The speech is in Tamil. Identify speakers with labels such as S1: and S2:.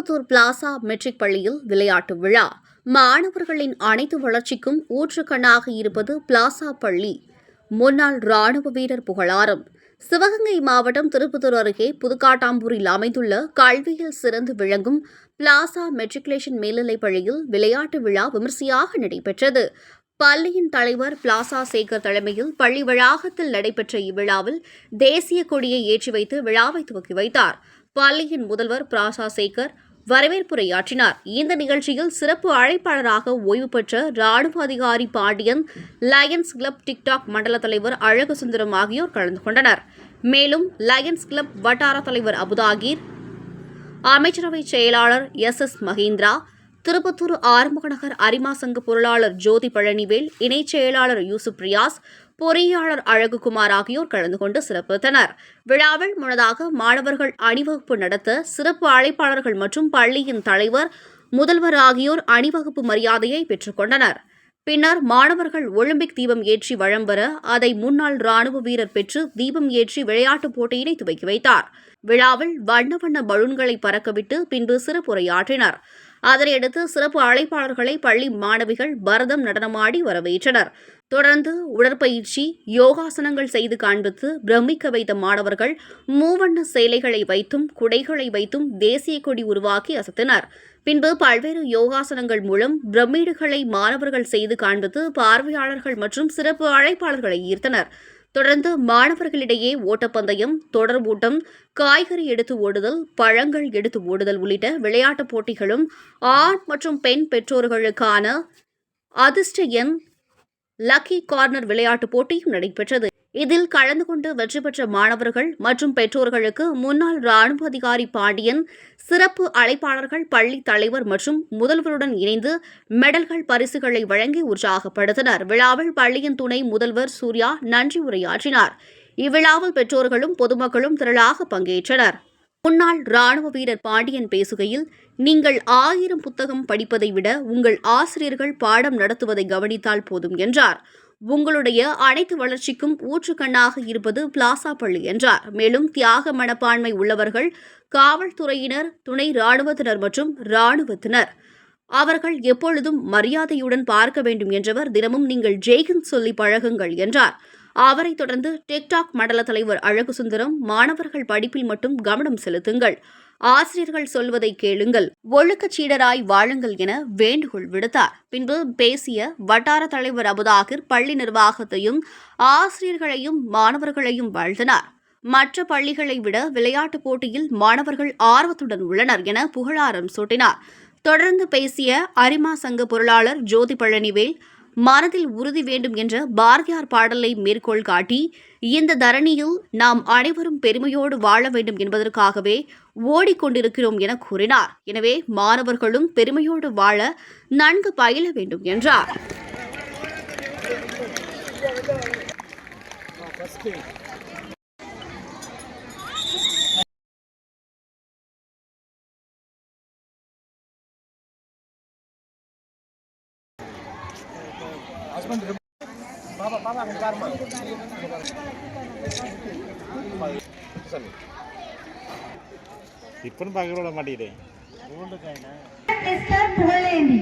S1: திருப்பத்தூர் பிளாசா மெட்ரிக் பள்ளியில் விளையாட்டு விழா. மாணவர்களின் அனைத்து வளர்ச்சிக்கும் ஊற்றுக்கண்ணாக இருப்பது பிளாசா பள்ளி. முன்னாள் ராணுவ வீரர் புகழாரம். சிவகங்கை மாவட்டம் திருப்பத்தூர் அருகே புதுக்காட்டாம்பூரில் அமைந்துள்ள கல்வியில் சிறந்து விளங்கும் பிளாசா மெட்ரிகுலேஷன் மேல்நிலைப் பள்ளியில் விளையாட்டு விழா விமர்சையாக நடைபெற்றது. பள்ளியின் தலைவர் பிளாசா சேகர் தலைமையில் பள்ளி வளாகத்தில் நடைபெற்ற இவ்விழாவில் தேசிய கொடியை ஏற்றி வைத்து விழாவை துவக்கி வைத்தார். பள்ளியின் முதல்வர் பிராசா சேகர் வரவேற்புரையாற்றினார். இந்த நிகழ்ச்சியில் சிறப்பு அழைப்பாளராக ஓய்வு பெற்ற ராணுவ அதிகாரி பாண்டியன் லயன்ஸ் கிளப் டிக்டாக் மண்டல தலைவர் அழகு சுந்தரம் ஆகியோர் கலந்து கொண்டனர். மேலும் லயன்ஸ் கிளப் வட்டார தலைவர் அபுதாகீர் அமைச்சரவை செயலாளர் எஸ் எஸ் மகேந்திரா திருப்பத்தூர் ஆறுமுகநகர் அரிமா சங்க பொருளாளர் ஜோதி பழனிவேல் இணைச் செயலாளர் யூசுப் ரியாஸ் பொறியாளர் அழகுகுமார் ஆகியோர் கலந்து கொண்டு சிறப்பித்தனர். விழாவில் முன்னதாக மாணவர்கள் அணிவகுப்பு நடத்த சிறப்பு அழைப்பாளர்கள் மற்றும் பள்ளியின் தலைவர் முதல்வர் ஆகியோர் அணிவகுப்பு மரியாதையை பெற்றுக்கொண்டனர் பின்னர் மாணவர்கள் ஒலிம்பிக் தீபம் ஏற்றி வழம் வர அதை முன்னாள் ராணுவ வீரர் பெற்று தீபம் ஏற்றி விளையாட்டுப் போட்டியினை துவக்கி வைத்தார். விழாவில் வண்ண வண்ண பலூன்களை பறக்கவிட்டு பின்பு சிறப்புரையாற்றினர். அதனையடுத்து சிறப்பு அழைப்பாளர்களை பள்ளி மாணவிகள் பரதம் நடனமாடி வரவேற்றனர். தொடர்ந்து உடற்பயிற்சி யோகாசனங்கள் செய்து காண்பித்து பிரமிக்க வைத்த மாணவர்கள் மூவண்ண சேலைகளை வைத்தும் குடைகளை வைத்தும் தேசிய கொடி உருவாக்கி அசத்தினர். பின்பு பல்வேறு யோகாசனங்கள் மூலம் பிரமிடுகளை மாணவர்கள் செய்து காண்பித்து பார்வையாளர்கள் மற்றும் சிறப்பு அழைப்பாளர்களை ஈர்த்தனர். தொடர்ந்து மாணவர்களிடையே ஓட்டப்பந்தயம் தொடர் ஓட்டம் காய்கறி எடுத்து ஓடுதல் பழங்கள் எடுத்து ஓடுதல் உள்ளிட்ட விளையாட்டுப் போட்டிகளும் ஆண் மற்றும் பெண் பெற்றோர்களுக்கான அதிர்ஷ்ட எண் லக்கி கார்னர் விளையாட்டுப் போட்டியும் நடைபெற்றது. இதில் கலந்து கொண்டு வெற்றி பெற்ற மாணவர்கள் மற்றும் பெற்றோர்களுக்கு முன்னாள் ராணுவ அதிகாரி பாண்டியன் சிறப்பு அழைப்பாளர்கள் பள்ளி தலைவர் மற்றும் முதல்வருடன் இணைந்து மெடல்கள் பரிசுகளை வழங்கி உற்சாகப்படுத்தினர். விழாவில் பள்ளியின் துணை முதல்வர் சூர்யா நன்றி உரையாற்றினார். இவ்விழாவில் பெற்றோர்களும் பொதுமக்களும் திரளாக பங்கேற்றனர். முன்னாள் ராணுவ வீரர் பாண்டியன் பேசுகையில் நீங்கள் ஆயிரம் புத்தகம் படிப்பதை விட உங்கள் ஆசிரியர்கள் பாடம் நடத்துவதை கவனித்தால் போதும் என்றார். உங்களுடைய அனைத்து வளர்ச்சிக்கும் ஊற்றுக்கண்ணாக இருப்பது பிளாசா பள்ளி என்றார். மேலும் தியாக மனப்பான்மை உள்ளவர்கள் காவல்துறையினர் துணை ராணுவத்தினர் மற்றும் ராணுவத்தினர் அவர்கள் எப்பொழுதும் மரியாதையுடன் பார்க்க வேண்டும் என்றவர் தினமும் நீங்கள் ஜெய்ஹிந்த் சொல்லி பழகுங்கள் என்றார். அவரைத் தொடர்ந்து டிக்டாக் மண்டல தலைவர் அழகு சுந்தரம் மாணவர்கள் படிப்பில் மட்டும் கவனம் செலுத்துங்கள். ஆசிரியர்கள் சொல்வதை கேளுங்கள். ஒழுக்கச் சீடராய் வாழுங்கள் என வேண்டுகோள் விடுத்தார். பின்பு பேசிய வட்டார தலைவர் அபுதாகிர் பள்ளி நிர்வாகத்தையும் ஆசிரியர்களையும் மாணவர்களையும் வாழ்த்தினார். மற்ற பள்ளிகளை விட விளையாட்டுப் போட்டியில் மாணவர்கள் ஆர்வத்துடன் உள்ளனர் என புகழாரம் சூட்டினார். தொடர்ந்து பேசிய அரிமா சங்க பொருளாளர் ஜோதி பழனிவேல் மனதில் உறுதி வேண்டும் என்ற பாரதியார் பாடலை மேற்கோள் காட்டி இந்த தரணியில் நாம் அனைவரும் பெருமையோடு வாழ வேண்டும் என்பதற்காகவே ஓடிக்கொண்டிருக்கிறோம் என கூறினார். எனவே மாணவர்களும் பெருமையோடு வாழ நன்கு பயில வேண்டும் என்றார்.
S2: பாப்பா பாப்பா அங்க பாருமா
S3: இப்பன்னு பார்க்க விட மாட்டேங்குது.
S4: டெஸ்டர் புகழேந்தி